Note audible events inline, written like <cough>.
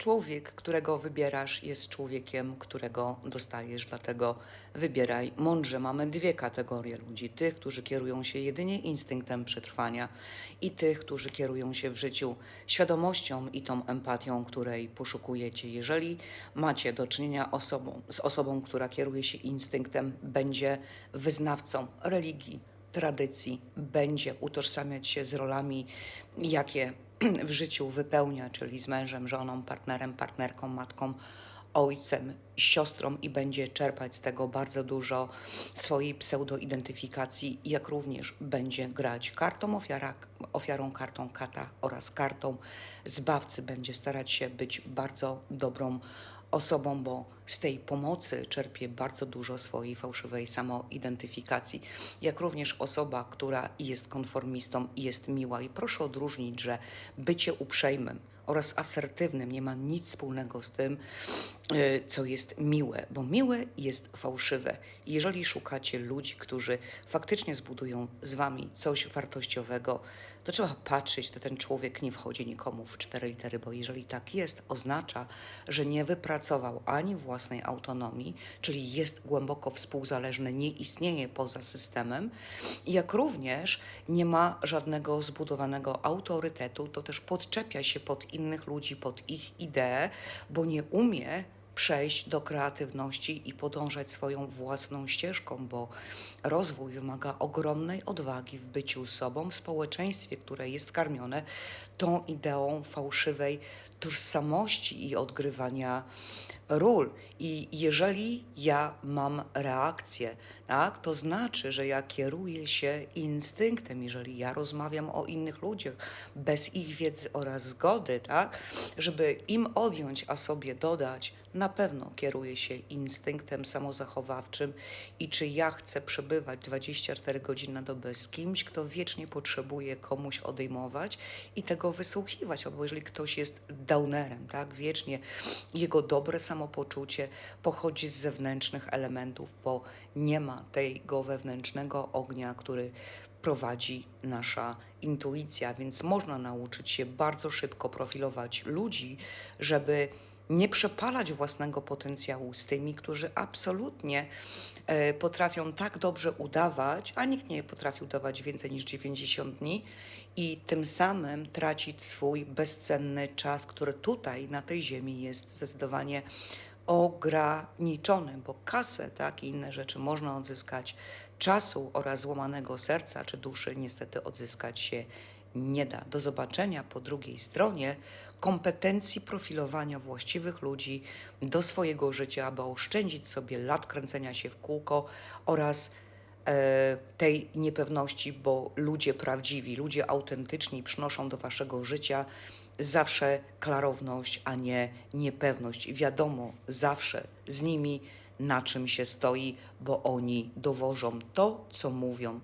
Człowiek, którego wybierasz, jest człowiekiem, którego dostajesz, dlatego wybieraj mądrze. Mamy dwie kategorie ludzi: tych, którzy kierują się jedynie instynktem przetrwania, i tych, którzy kierują się w życiu świadomością i tą empatią, której poszukujecie. Jeżeli macie do czynienia osobą, z osobą, która kieruje się instynktem, będzie wyznawcą religii, tradycji, będzie utożsamiać się z rolami, jakie <clears throat> w życiu wypełnia, czyli z mężem, żoną, partnerem, partnerką, matką, ojcem, siostrą i będzie czerpać z tego bardzo dużo swojej pseudoidentyfikacji, jak również będzie grać kartą ofiara, ofiarą, kartą kata oraz kartą zbawcy. Będzie starać się być bardzo dobrą osobą, bo z tej pomocy czerpie bardzo dużo swojej fałszywej samoidentyfikacji, jak również osoba, która jest konformistą i jest miła. I proszę odróżnić, że bycie uprzejmym oraz asertywnym nie ma nic wspólnego z tym, y, co jest miłe, bo miłe jest fałszywe. Jeżeli szukacie ludzi, którzy faktycznie zbudują z wami coś wartościowego, to trzeba patrzeć, to ten człowiek nie wchodzi nikomu w cztery litery, bo jeżeli tak jest, oznacza, że nie wypracował ani własnej autonomii, czyli jest głęboko współzależny, nie istnieje poza systemem, jak również nie ma żadnego zbudowanego autorytetu, to też podczepia się pod innych ludzi, pod ich idee, bo nie umie przejść do kreatywności i podążać swoją własną ścieżką, bo rozwój wymaga ogromnej odwagi w byciu sobą w społeczeństwie, które jest karmione tą ideą fałszywej tożsamości i odgrywania ról. I jeżeli ja mam reakcję, tak, to znaczy, że ja kieruję się instynktem, jeżeli ja rozmawiam o innych ludziach bez ich wiedzy oraz zgody, tak, żeby im odjąć, a sobie dodać, na pewno kieruję się instynktem samozachowawczym. I czy ja chcę przebywać 24 godziny na dobę z kimś, kto wiecznie potrzebuje komuś odejmować i tego wysłuchiwać, albo jeżeli ktoś jest downerem, tak, wiecznie jego dobre samopoczucie pochodzi z zewnętrznych elementów, bo nie ma tego wewnętrznego ognia, który prowadzi nasza intuicja, więc można nauczyć się bardzo szybko profilować ludzi, żeby nie przepalać własnego potencjału z tymi, którzy absolutnie e, potrafią tak dobrze udawać, a nikt nie potrafi udawać więcej niż 90 dni i tym samym tracić swój bezcenny czas, który tutaj na tej ziemi jest zdecydowanie ograniczony, bo kasę, tak, i inne rzeczy można odzyskać, czasu oraz złamanego serca czy duszy niestety odzyskać się nie da. Do zobaczenia po drugiej stronie kompetencji profilowania właściwych ludzi do swojego życia, aby oszczędzić sobie lat kręcenia się w kółko oraz tej niepewności, bo ludzie prawdziwi, ludzie autentyczni przynoszą do waszego życia zawsze klarowność, a nie niepewność. Wiadomo zawsze z nimi, na czym się stoi, bo oni dowożą to, co mówią.